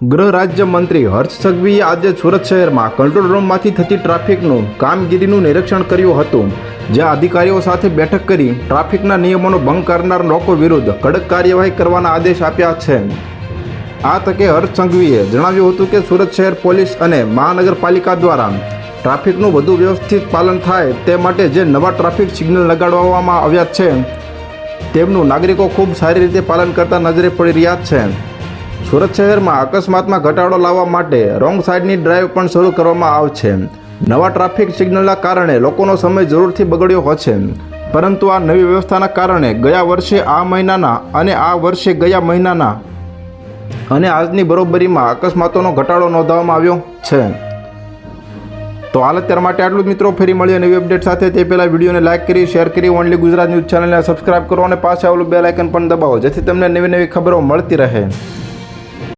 ગૃહ રાજ્ય મંત્રી હર્ષ સંઘવીએ આજે સુરત શહેરમાં કંટ્રોલ રૂમમાંથી થતી ટ્રાફિકનું કામગીરીનું નિરીક્ષણ કર્યું હતું, જ્યાં અધિકારીઓ સાથે બેઠક કરી ટ્રાફિકના નિયમોનો ભંગ કરનાર લોકો વિરુદ્ધ કડક કાર્યવાહી કરવાના આદેશ આપ્યા છે. આ તકે હર્ષ સંઘવીએ જણાવ્યું હતું કે સુરત શહેર પોલીસ અને મહાનગરપાલિકા દ્વારા ટ્રાફિકનું વધુ વ્યવસ્થિત પાલન થાય તે માટે જે નવા ટ્રાફિક સિગ્નલ લગાડવામાં આવ્યા છે, તેમનું નાગરિકો ખૂબ સારી રીતે પાલન કરતા નજરે પડી રહ્યા છે. સુરત શહેરમાં અકસ્માતમાં ઘટાડો લાવવા માટે રોંગ સાઈડની ડ્રાઈવ પણ શરૂ કરવામાં આવશે. નવા ટ્રાફિક સિગ્નલના કારણે લોકોનો સમય જરૂરથી બગડ્યો હશે. પરંતુ આ નવી વ્યવસ્થાના કારણે ગયા વર્ષે આ મહિનાના અને આ વર્ષે ગયા મહિનાના અને આજની બરોબરીમાં અકસ્માતોનો ઘટાડો નોંધવામાં આવ્યો છે. તો હાલ અત્યાર માટે આટલું જ મિત્રો. ફરી મળીએ નવી અપડેટ સાથે. તે પહેલાં વિડીયોને લાઇક કરી, શેર કરી ઓનલી ગુજરાત ન્યૂઝ ચેનલને સબસ્ક્રાઇબ કરો અને પાછા આવેલું બે લાઇકન પણ દબાવો, જેથી તમને નવી નવી ખબરો મળતી રહે.